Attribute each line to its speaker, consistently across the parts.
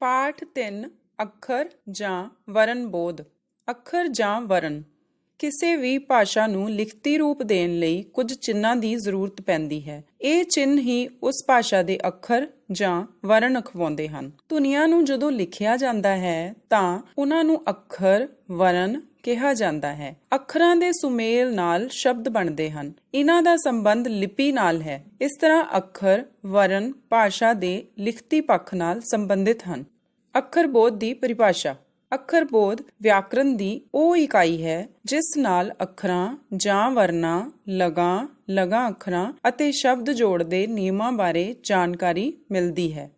Speaker 1: ਪਾਠ 3 ਅੱਖਰ ਜਾਂ ਵਰਨ ਬੋਧ। ਅੱਖਰ ਜਾਂ ਵਰਨ ਕਿਸੇ ਵੀ ਭਾਸ਼ਾ ਨੂੰ ਲਿਖਤੀ ਰੂਪ ਦੇਣ ਲਈ ਕੁਝ ਚਿੰਨ੍ਹਾਂ ਦੀ ਜ਼ਰੂਰਤ ਪੈਂਦੀ ਹੈ। ਇਹ ਚਿੰਨ੍ਹ ਹੀ ਉਸ ਭਾਸ਼ਾ ਦੇ ਅੱਖਰ ਜਾਂ ਵਰਨ ਅਖਵਾਉਂਦੇ ਹਨ। ਧੁਨੀਆਂ ਨੂੰ ਜਦੋਂ ਲਿਖਿਆ ਜਾਂਦਾ ਹੈ ਤਾਂ ਉਹਨਾਂ ਨੂੰ ਅੱਖਰ ਵਰਨ ਕਿਹਾ ਜਾਂਦਾ ਹੈ। ਅੱਖਰਾਂ ਦੇ ਸੁਮੇਲ ਨਾਲ ਸ਼ਬਦ ਬਣਦੇ ਹਨ। ਇਹਨਾਂ ਦਾ ਸੰਬੰਧ ਲਿਪੀ ਨਾਲ ਹੈ। ਇਸ ਤਰ੍ਹਾਂ ਅੱਖਰ ਵਰਨ ਭਾਸ਼ਾ ਦੇ ਲਿਖਤੀ ਪੱਖ ਨਾਲ ਸੰਬੰਧਿਤ ਹਨ। ਅੱਖਰ ਬੋਧ ਦੀ ਪਰਿਭਾਸ਼ਾ। ਅੱਖਰ ਬੋਧ ਵਿਆਕਰਨ ਦੀ ਉਹ ਇਕਾਈ ਹੈ, ਜਿਸ ਨਾਲ ਅੱਖਰਾਂ ਜਾਂ ਵਰਨਾਂ ਲਗਾਂ ਲਗਾਂ ਅੱਖਰਾਂ ਅਤੇ ਸ਼ਬਦ ਜੋੜ ਦੇ ਨਿਯਮਾਂ ਬਾਰੇ ਜਾਣਕਾਰੀ ਮਿਲਦੀ ਹੈ।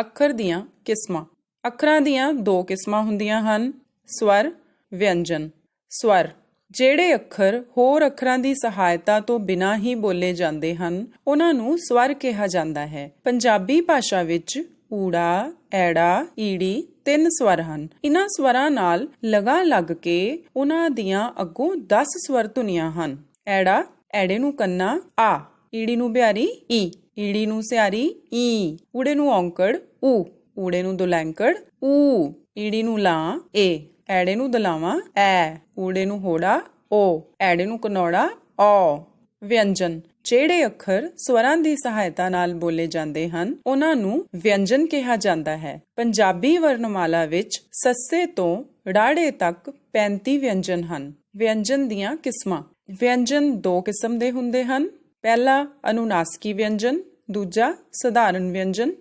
Speaker 1: ਅੱਖਰ ਦੀਆਂ ਕਿਸਮਾਂ। ਅੱਖਰਾਂ ਦੀਆਂ ਦੋ ਕਿਸਮਾਂ ਹੁੰਦੀਆਂ ਹਨ। ਸਵਰ ਵਿਅੰਜਨ। ਸਵਰ। ਜਿਹੜੇ ਅੱਖਰ ਹੋਰ ਅੱਖਰਾਂ ਦੀ ਸਹਾਇਤਾ ਤੋਂ ਬਿਨਾਂ ਹੀ ਬੋਲੇ ਜਾਂਦੇ ਹਨ, ਉਹਨਾਂ ਨੂੰ ਸਵਰ ਕਿਹਾ ਜਾਂਦਾ ਹੈ। ਪੰਜਾਬੀ ਭਾਸ਼ਾ ਵਿੱਚ ਊੜਾ, ਐੜਾ, ਈੜੀ ਤਿੰਨ ਸਵਰ ਹਨ। ਇਹਨਾਂ ਸਵਰਾਂ ਨਾਲ ਲਗਾ ਲੱਗ ਕੇ ਉਹਨਾਂ ਦੀਆਂ ਅੱਗੋਂ 10 ਸਵਰ ਧੁਨੀਆਂ ਹਨ। ਐੜਾ, ਐੜੇ ਨੂੰ ਕੰਨਾ, ਆ। ਈੜੀ ਨੂੰ ਬਿਹਾਰੀ, ਈ। ਈੜੀ ਨੂੰ ਸਿਆਰੀ ਈ। ਊੜੇ ਨੂੰ ਔਂਕੜ, ਊ। ਊੜੇ ਨੂੰ ਦੁਲੈਂਕੜ, ਊ। ਈੜੀ ਨੂੰ ਲਾਂ, ਏ। ਐੜੇ ਨੂੰ ਦਲਾਵਾਂ, ਐ, ਊੜੇ ਨੂੰ ਹੋੜਾ, ਓ, ਐੜੇ ਨੂੰ ਕਨੌੜਾ, ਔ। ਵਿਅੰਜਨ। ਜਿਹੜੇ ਅੱਖਰ ਸਵਰਾਂ ਦੀ ਸਹਾਇਤਾ ਨਾਲ ਬੋਲੇ ਜਾਂਦੇ ਹਨ, ਉਹਨਾਂ ਨੂੰ ਵਿਅੰਜਨ ਕਿਹਾ ਜਾਂਦਾ ਹੈ। ਪੰਜਾਬੀ ਵਰਣਮਾਲਾ ਵਿੱਚ ਸੱਸੇ ਤੋਂ ੜਾੜੇ ਤੱਕ 35 ਵਿਅੰਜਨ ਹਨ। ਵਿਅੰਜਨ ਦੀਆਂ ਕਿਸਮਾਂ। ਵਿਅੰਜਨ ਦੋ ਕਿਸਮ ਦੇ ਹੁੰਦੇ ਹਨ। ਪਹਿਲਾ, ਅਨੁਨਾਸਕੀ ਵਿਅੰਜਨ, ਦੂਜਾ, ਸਧਾਰਨ ਵਿਅੰਜਨ,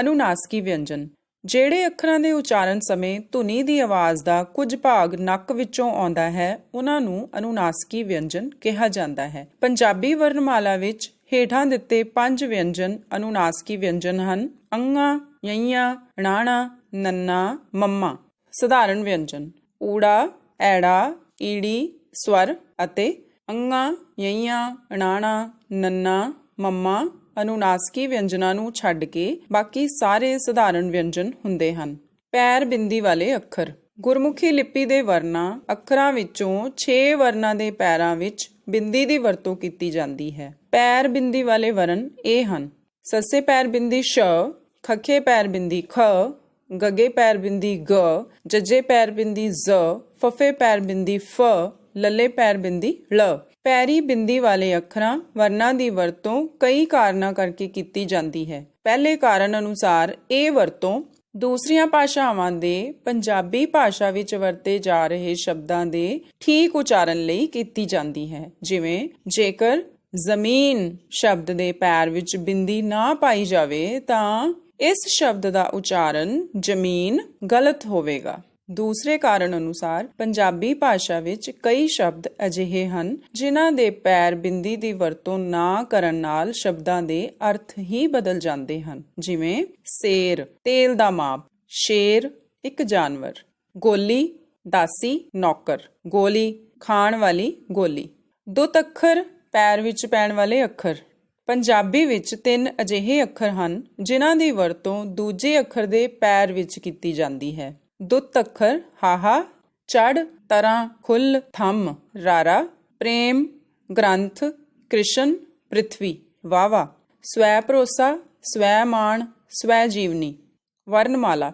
Speaker 1: ਅਨੁਨਾਸਕੀ ਵਿਅੰਜਨ। ਜਿਹੜੇ ਅੱਖਰਾਂ ਦੇ ਉਚਾਰਨ ਸਮੇਂ ਧੁਨੀ ਦੀ ਆਵਾਜ਼ ਦਾ ਕੁਝ ਭਾਗ ਨੱਕ ਵਿੱਚੋਂ ਆਉਂਦਾ ਹੈ, ਉਹਨਾਂ ਨੂੰ ਅਨੁਨਾਸਕੀ ਵਿਅੰਜਨ ਕਿਹਾ ਜਾਂਦਾ ਹੈ। ਪੰਜਾਬੀ ਵਰਣਮਾਲਾ ਵਿੱਚ ਹੇਠਾਂ ਦਿੱਤੇ ਪੰਜ ਵਿਅੰਜਨ ਅਨੁਨਾਸਕੀ ਵਿਅੰਜਨ ਹਨ, ਅੰਗਾ, ਯਈਆਂ ਣਾਣਾ ਨੰਨਾ, ਮੰਮਾ। ਸਧਾਰਨ ਵਿਅੰਜਨ, ਊੜਾ, ਐੜਾ, ਈੜੀ, ਸਵਰ ਅਤੇ ਅੰਗਾ, ਯਈਆਂ ਣਾਣਾ ਨੰਨਾ, ਮੰਮਾ ਅਨੁਨਾਸਕੀ ਵਿਅੰਜਨਾਂ ਨੂੰ ਛੱਡ ਕੇ ਬਾਕੀ ਸਾਰੇ ਸਧਾਰਨ ਵਿਅੰਜਨ ਹੁੰਦੇ ਹਨ। ਪੈਰ ਬਿੰਦੀ ਵਾਲੇ ਅੱਖਰ। ਗੁਰਮੁਖੀ ਲਿਪੀ ਦੇ ਵਰਨਾਂ ਅੱਖਰਾਂ ਵਿੱਚੋਂ 6 ਵਰਨਾਂ ਦੇ ਪੈਰਾਂ ਵਿੱਚ ਬਿੰਦੀ ਦੀ ਵਰਤੋਂ ਕੀਤੀ ਜਾਂਦੀ ਹੈ। ਪੈਰ ਬਿੰਦੀ ਵਾਲੇ ਵਰਨ ਇਹ ਹਨ। ਸੱਸੇ ਪੈਰ ਬਿੰਦੀ ਸ਼, ਖੱਖੇ ਪੈਰ ਬਿੰਦੀ ਖ, ਗੱਗੇ ਪੈਰ ਬਿੰਦੀ ਗ, ਜੱਜੇ ਪੈਰ ਬਿੰਦੀ ਜ਼, ਫਫੇ ਪੈਰ ਬਿੰਦੀ ਫ, ਲੱਲੇ ਪੈਰ ਬਿੰਦੀ ਲ। ਪੈਰੀ ਬਿੰਦੀ ਵਾਲੇ ਅੱਖਰਾਂ, ਵਰਨਾਂ ਦੀ ਵਰਤੋਂ ਕਈ ਕਾਰਨਾਂ ਕਰਕੇ ਕੀਤੀ ਜਾਂਦੀ ਹੈ। ਪਹਿਲੇ ਕਾਰਨ ਅਨੁਸਾਰ ਇਹ ਵਰਤੋਂ ਦੂਸਰੀਆਂ ਭਾਸ਼ਾਵਾਂ ਦੇ ਪੰਜਾਬੀ ਭਾਸ਼ਾ ਵਿੱਚ ਵਰਤੇ ਜਾ ਰਹੇ ਸ਼ਬਦਾਂ ਦੇ ਠੀਕ ਉਚਾਰਨ ਲਈ ਕੀਤੀ ਜਾਂਦੀ ਹੈ। ਜਿਵੇਂ, ਜੇਕਰ ਜ਼ਮੀਨ ਸ਼ਬਦ ਦੇ ਪੈਰ ਵਿੱਚ ਬਿੰਦੀ ਨਾ ਪਾਈ ਜਾਵੇ ਤਾਂ ਇਸ ਸ਼ਬਦ ਦਾ ਉਚਾਰਨ ਜ਼ਮੀਨ ਗਲਤ ਹੋਵੇਗਾ। ਦੂਸਰੇ ਕਾਰਨ ਅਨੁਸਾਰ ਪੰਜਾਬੀ ਭਾਸ਼ਾ ਵਿੱਚ ਕਈ ਸ਼ਬਦ ਅਜਿਹੇ ਹਨ ਜਿਨ੍ਹਾਂ ਦੇ ਪੈਰ ਬਿੰਦੀ ਦੀ ਵਰਤੋਂ ਨਾ ਕਰਨ ਨਾਲ ਸ਼ਬਦਾਂ ਦੇ ਅਰਥ ਹੀ ਬਦਲ ਜਾਂਦੇ ਹਨ। ਜਿਵੇਂ ਸੇਰ, ਤੇਲ ਦਾ ਮਾਪ, ਸ਼ੇਰ, ਇੱਕ ਜਾਨਵਰ, ਗੋਲੀ, ਦਾਸੀ, ਨੌਕਰ, ਗੋਲੀ, ਖਾਣ ਵਾਲੀ ਗੋਲੀ। ਦੁੱਤ ਅੱਖਰ ਪੈਰ ਵਿੱਚ ਪੈਣ ਵਾਲੇ ਅੱਖਰ। ਪੰਜਾਬੀ ਵਿੱਚ ਤਿੰਨ ਅਜਿਹੇ ਅੱਖਰ ਹਨ ਜਿਨ੍ਹਾਂ ਦੀ ਵਰਤੋਂ ਦੂਜੇ ਅੱਖਰ ਦੇ ਪੈਰ ਵਿੱਚ ਕੀਤੀ ਜਾਂਦੀ ਹੈ। ਦੁੱਤ ਅੱਖਰ ਹਾਹਾ ਚੜ ਤਰਾਂ, ਖੁੱਲ, ਥੰਮ, ਰਾਰਾ, ਪ੍ਰੇਮ, ਗ੍ਰੰਥ, ਕ੍ਰਿਸ਼ਨ ਪ੍ਰithvi ਵਾਵਾ ਸਵੈ ਭਰੋਸਾ, ਸਵੈ ਮਾਣ, ਸਵੈ ਜੀਵਨੀ ਵਰਣਮਾਲਾ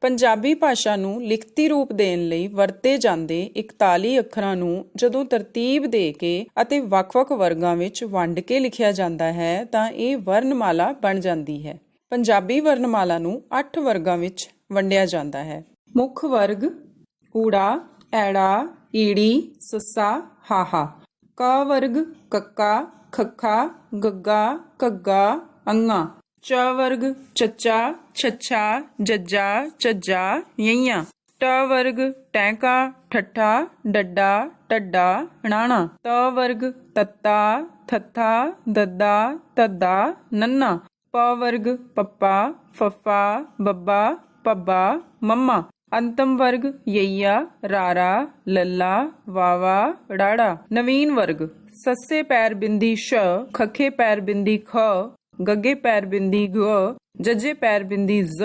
Speaker 1: ਪੰਜਾਬੀ ਭਾਸ਼ਾ ਨੂੰ ਲਿਖਤੀ ਰੂਪ ਦੇਣ ਲਈ ਵਰਤੇ ਜਾਂਦੇ 41 ਅੱਖਰਾਂ ਨੂੰ ਜਦੋਂ ਤਰਤੀਬ ਦੇ ਕੇ ਅਤੇ ਵੱਖ-ਵੱਖ ਵਰਗਾਂ ਵਿੱਚ ਵੰਡ ਕੇ ਲਿਖਿਆ ਜਾਂਦਾ ਹੈ, ਤਾਂ ਇਹ ਵਰਣਮਾਲਾ ਬਣ ਜਾਂਦੀ ਹੈ। ਪੰਜਾਬੀ ਵਰਣਮਾਲਾ ਨੂੰ 8 ਵਰਗਾਂ ਵਿੱਚ ਵੰਡਿਆ ਜਾਂਦਾ ਹੈ। ਮੁੱਖ ਵਰਗ, ਊੜਾ, ਐੜਾ, ਈੜੀ, ਸੱਸਾ, ਹਾਹਾ। ਕ ਵਰਗ, ਕੱਕਾ, ਖੱਖਾ, ਗੱਗਾ ਕੱਗਾ ਅੰਗਾ। ਚ ਵਰਗ, ਚੱਚਾ, ਛੱਛਾ, ਜੱਜਾ ਚੱਜਾ ਯਈਆਂ। ਟ ਵਰਗ, ਟੈਂਕਾ, ਠੱਠਾ, ਡੱਡਾ ਟੱਡਾ ਣਾਣਾ ਤ ਵਰਗ, ਤੱਤਾ, ਥੱਥਾ, ਦੱਦਾ ਤੱਦਾ ਨੰਨਾ। ਪ ਵਰਗ, ਪੱਪਾ, ਫੱਫਾ, ਬੱਬਾ ਪੱਬਾ ਮੰਮਾ। ਅੰਤਮ ਵਰਗ ਯਈਆ, ਰਾਰਾ, ਲੱਲਾ, ਵਾਵਾ ੜਾੜਾ ਨਵੀਨ ਵਰਗ, ਸੱਸੇ ਪੈਰ ਬਿੰਦੀ ਸ਼, ਖੱਖੇ ਪੈਰ ਬਿੰਦੀ ਖ, ਗੱਗੇ ਪੈਰ ਬਿੰਦੀ ਗ, ਜੱਜੇ ਪੈਰ ਬਿੰਦੀ ਜ਼,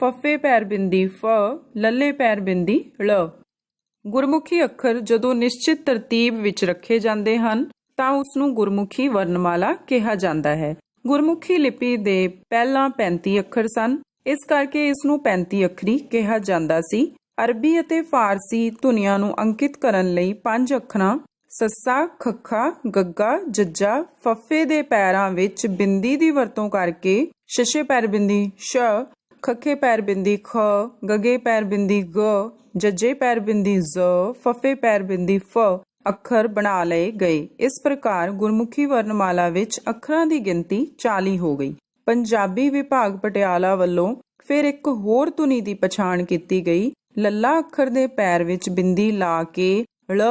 Speaker 1: ਫੱਫੇ ਪੈਰ ਬਿੰਦੀ ਫ, ਲੱਲੇ ਪੈਰ ਬਿੰਦੀ ਲ। ਗੁਰਮੁਖੀ ਅੱਖਰ ਜਦੋਂ ਨਿਸ਼ਚਿਤ ਤਰਤੀਬ ਵਿੱਚ ਰੱਖੇ ਜਾਂਦੇ ਹਨ, ਤਾਂ ਉਸ ਨੂੰ ਗੁਰਮੁਖੀ ਵਰਣਮਾਲਾ ਕਿਹਾ ਜਾਂਦਾ ਹੈ। ਗੁਰਮੁਖੀ ਲਿਪੀ ਦੇ ਪਹਿਲਾਂ 35 ਅੱਖਰ ਸਨ। ਇਸ ਕਰਕੇ ਇਸ ਨੂੰ 35 ਅੱਖਰੀ ਕਿਹਾ ਜਾਂਦਾ ਸੀ। ਅਰਬੀ ਅਤੇ ਫਾਰਸੀ ਧੁਨੀਆਂ ਨੂੰ ਅੰਕਿਤ ਕਰਨ ਲਈ ਪੰਜ ਅੱਖਰਾਂ, ਸੱਸਾ, ਖੱਖਾ, ਗੱਗਾ, ਜੱਜਾ, ਫੱਫੇ ਦੇ ਪੈਰਾਂ ਵਿੱਚ ਬਿੰਦੀ ਦੀ ਵਰਤੋਂ ਕਰਕੇ ਸ਼ਸ਼ੇ ਪੈਰ ਬਿੰਦੀ ਸ਼, ਖੱਖੇ ਪੈਰ ਬਿੰਦੀ ਖ, ਗਗੇ ਪੈਰ ਬਿੰਦੀ ਗ, ਜੱਜੇ ਪੈਰ ਬਿੰਦੀ ਜ਼, ਫੱਫੇ ਪੈਰ ਬਿੰਦੀ ਫ ਅੱਖਰ ਬਣਾ ਲਏ ਗਏ। ਇਸ ਪ੍ਰਕਾਰ ਗੁਰਮੁਖੀ ਵਰਣਮਾਲਾ ਵਿੱਚ ਅੱਖਰਾਂ ਦੀ ਗਿਣਤੀ 40 ਹੋ ਗਈ। ਪੰਜਾਬੀ ਵਿਭਾਗ ਪਟਿਆਲਾ ਵੱਲੋਂ ਫਿਰ ਇੱਕ ਹੋਰ ਧੁਨੀ ਦੀ ਪਛਾਣ ਕੀਤੀ ਗਈ। ਲੱਲਾ ਅੱਖਰ ਦੇ ਪੈਰ ਵਿੱਚ ਬਿੰਦੀ ਲਾ ਕੇ ਲ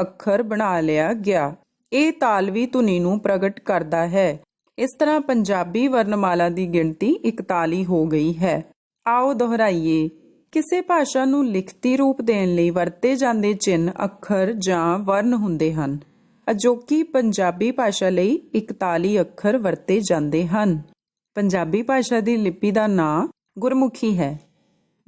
Speaker 1: ਅੱਖਰ ਬਣਾ ਲਿਆ ਗਿਆ। ਇਹ ਤਾਲਵੀ ਧੁਨੀ ਨੂੰ ਪ੍ਰਗਟ ਕਰਦਾ ਹੈ। ਇਸ ਤਰ੍ਹਾਂ ਪੰਜਾਬੀ ਵਰਣਮਾਲਾ ਦੀ ਗਿਣਤੀ 41 ਹੋ ਗਈ ਹੈ। ਆਓ ਦੁਹਰਾਈਏ, ਕਿਸੇ ਭਾਸ਼ਾ ਨੂੰ ਲਿਖਤੀ ਰੂਪ ਦੇਣ ਲਈ ਵਰਤੇ ਜਾਂਦੇ ਚਿੰਨ੍ਹ, ਅੱਖਰ ਜਾਂ ਵਰਨ ਹੁੰਦੇ ਹਨ। ਅਜੋਕੀ ਪੰਜਾਬੀ ਭਾਸ਼ਾ ਲਈ 41 ਅੱਖਰ ਵਰਤੇ ਜਾਂਦੇ ਹਨ। ਪੰਜਾਬੀ ਭਾਸ਼ਾ ਦੀ ਲਿਪੀ ਦਾ ਨਾਂ ਗੁਰਮੁਖੀ ਹੈ।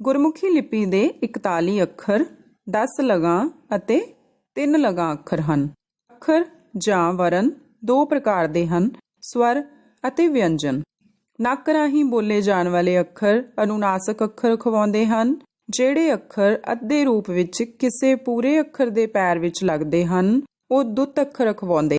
Speaker 1: ਗੁਰਮੁਖੀ ਲਿਪੀ ਦੇ 41 ਅੱਖਰ 10 ਲਗਾਂ ਅਤੇ 3 ਲਗਾਂ ਅੱਖਰ ਹਨ। ਅੱਖਰ ਜਾਂ ਵਰਨ ਦੋ ਪ੍ਰਕਾਰ ਦੇ ਹਨ, ਸਵਰ ਅਤੇ ਵਿਅੰਜਨ। ਨੱਕ ਰਾਹੀਂ ਬੋਲੇ ਜਾਣ ਵਾਲੇ ਅੱਖਰ ਅਨੁਨਾਸਕ ਅੱਖਰ ਖਵਾਉਂਦੇ ਹਨ, ਜਿਹੜੇ ਅੱਖਰ ਅੱਧੇ ਰੂਪ ਵਿੱਚ ਕਿਸੇ ਪੂਰੇ ਅੱਖਰ ਦੇ ਪੈਰ ਵਿੱਚ ਲੱਗਦੇ ਹਨ, ਉਹ ਦੁੱਤ ਅੱਖਰ ਖਵਾਉਂਦੇ